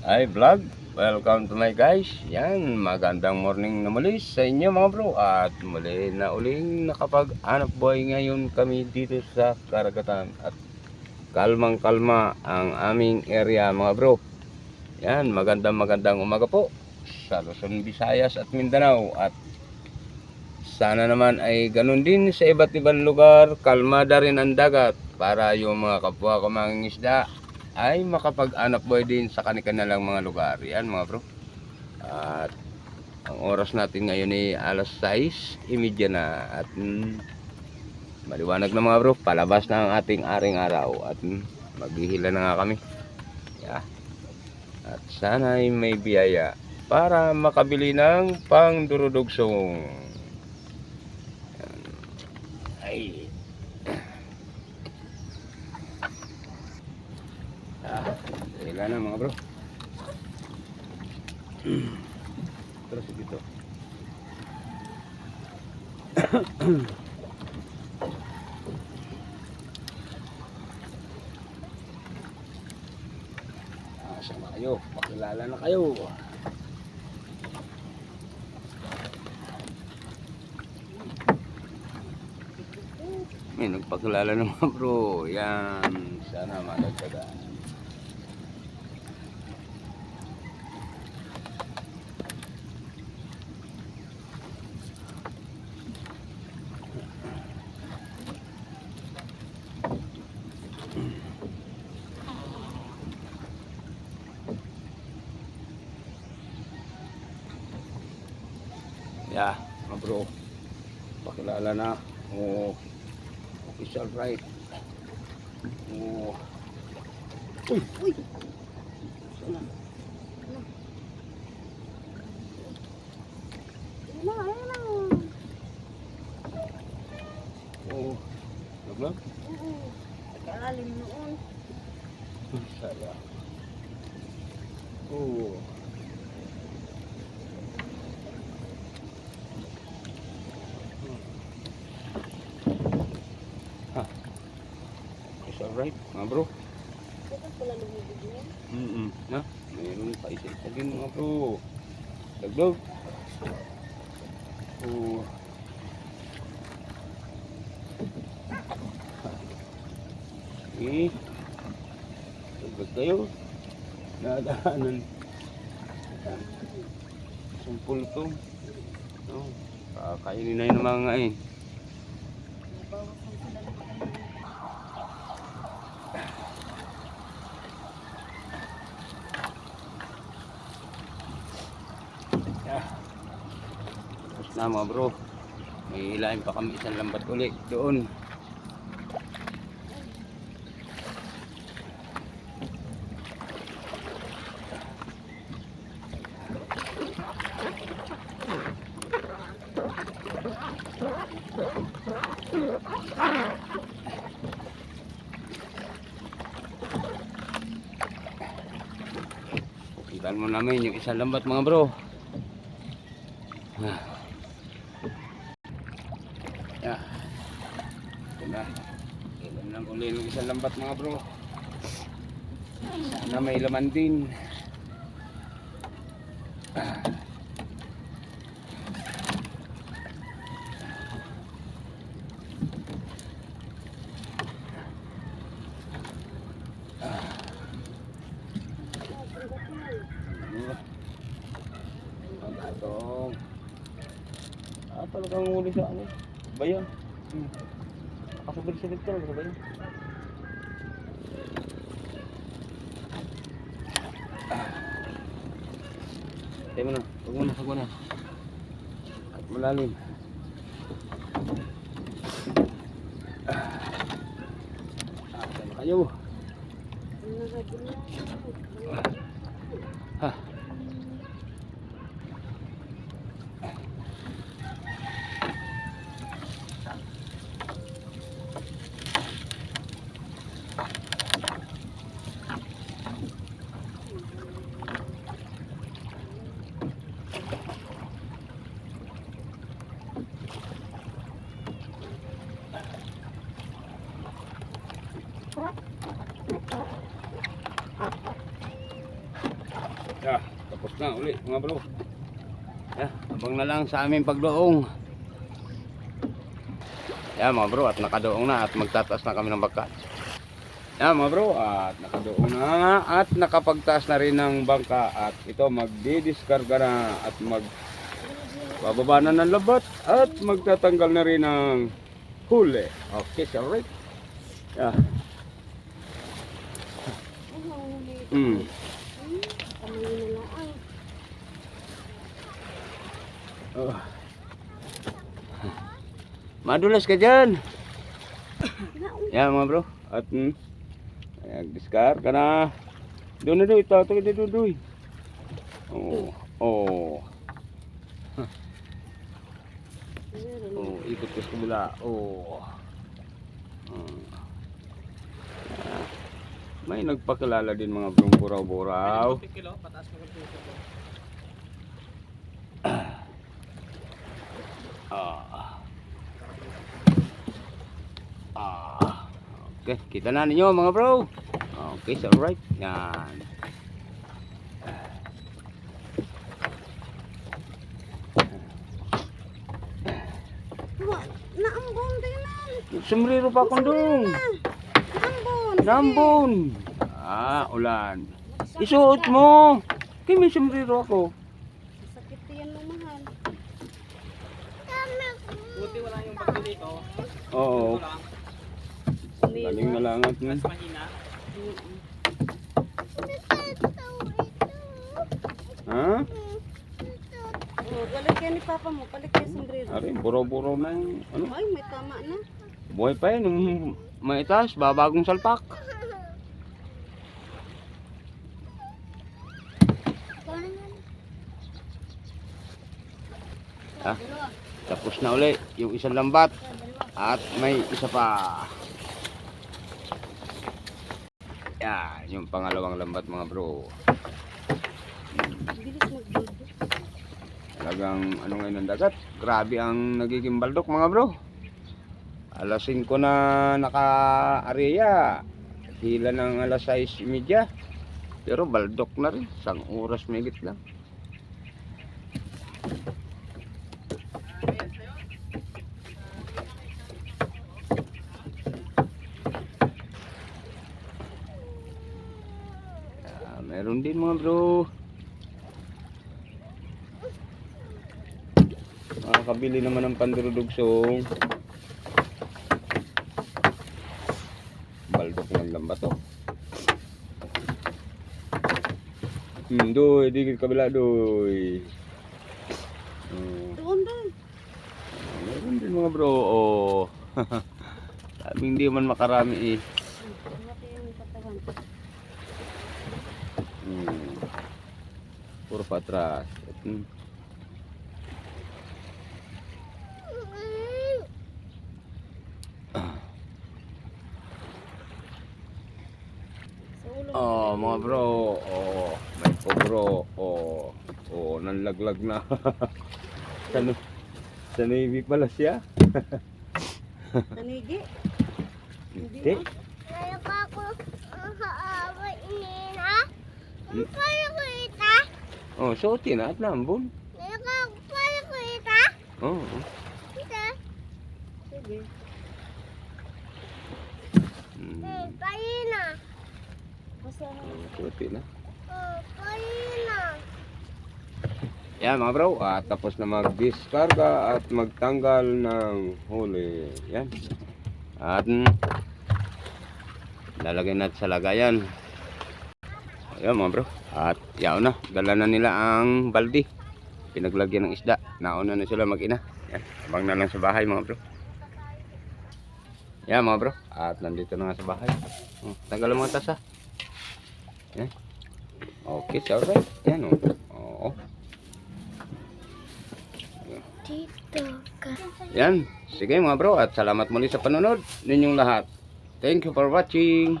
Hi vlog, welcome to my guys. Yan, magandang morning na muli sa inyo mga bro. At muli na uling nakapag-anak boy ngayon kami dito sa karagatan. At kalmang kalma ang aming area mga bro. Yan, magandang magandang umaga po sa Luzon, Visayas at Mindanao. At sana naman ay ganun din sa iba't ibang lugar, kalmada rin ang dagat para yung mga kapwa mga isda ay makapag-anak boy din sa kanilang mga lugar. Yan mga bro. At ang oras natin ngayon ay alas 6.30 na at mm, maliwanag na mga bro. Palabas na ang ating aring araw at mm, maghihila na nga kami. Yeah. At sana ay may biyaya para makabili ng pangdurudugsong. Yan. Wala na mga bro. Terus dito. Asa na kayo? Pakilala na kayo. May nagpakilala ng mga bro. Yan. Sana madagdagan. Yeah, mga bro. Pakilala na. Oh, official right. Oh. Uy, uy. Sana. Ano, ano? Oh. Naglag? Oo. Kaalim noon. Saya. Oh. It's alright, mga bro. Bakit pala lumibig niya? Mm Na, mayroon pa isa isa din mga bro. Dagdag. Oh. Eh. Dagdag kayo. Nadaanan. Sumpul to. No. Kakainin na yun mga eh. Nabawas ang sila Yeah. Na mga bro. May ilahin pa kami isang lambat ulit doon. Iban mo namin yung isang lambat mga bro. Ah. Yeah. Ito na. Ilan lang uli ng isang lambat mga bro. Sana may laman din. Ah. Ano? Magatong. Ah, talagang huli sa ano? Bayan. Hmm. Nakasabit sa dito sa bayan. Tayo mo na. Huwag mo na. Huwag mo na. Malalim. Ah. Asa na kayo? Na uli mga bro. Yeah, abang na lang sa aming pagdoong. Yeah, mga bro, at nakadoong na at magtataas na kami ng bangka. Yeah, mga bro, at nakadoong na at nakapagtaas na rin ng bangka at ito magdi-discarga na at mag bababa na ng labat at magtatanggal na rin ng huli. Okay, so right. Yeah. Mm. Hmm, kamay na lang. Oh. Madulas ka dyan. Yan mga bro. At mm, nag-discard ka na. Doon na doon. Ito. Ito. Ito. Ito. Oh. Oh. Meron. Oh. Ikot ka sa kabila. Oh. Ah. May nagpakilala din mga brong buraw-buraw. Ah. Ah. Okay, kita na ninyo mga bro. Okay, so right. Yan. Naambon din man. Sumriro pa akong dong. Naambon. Nambon. Ah, ulan. Isuot mo. May sumriro ako. Sakit yan mo mahal. Buti wala yung bagyo dito. Oo. Galing na lang at Mas mahina. Ha? Oh, balik yan ni Papa mo. Balik yan sombrero. Ari, buro-buro na yung ano. Ay, may tama na. Buhay pa yun. Nung maitas, babagong salpak. Ha? Tapos na uli yung isang lambat. At may isa pa. Yan, yung pangalawang lambat mga bro. Talagang ano ngayon ng dagat. Grabe ang nagiging baldok mga bro. Alas 5 na naka-area. Hila ng alas 6.30. Pero baldok na rin. Isang oras megit lang. Ah, meron din mga bro. Makakabili naman ng pandurudugsong. Baldok ng lambat to. Hmm, doy, digit kabila doy. Hmm, Doon doon. meron din mga bro. Oh. Sabi hindi man makarami eh. Mati yung katawan. Hmm. Puro. Hmm. Sa ulo. Oh, mga bro. Oh, may po bro. Oh, oh, nanlaglag na. sa, sa Navy pala siya. Tanigi. Hindi. Oh, suotin na at lambon. Oh, oh. Sige. Hmm. Basta Oh, suotin na. Yan mga bro, at tapos na mag-discarga at magtanggal ng huli. Yan. At mm, lalagyan natin sa lagayan. Ayan mga bro. At yaw na, dala na nila ang baldi. Pinaglagyan ng isda. Nauna na sila mag-ina. Yan, abang na lang sa bahay mga bro. Yan mga bro. At nandito na nga sa bahay. Oh, tanggal ang mga tasa. Yan. Okay, so alright. Yan oh. Oo. Yan. Sige mga bro at salamat muli sa panonood ninyong lahat. Thank you for watching.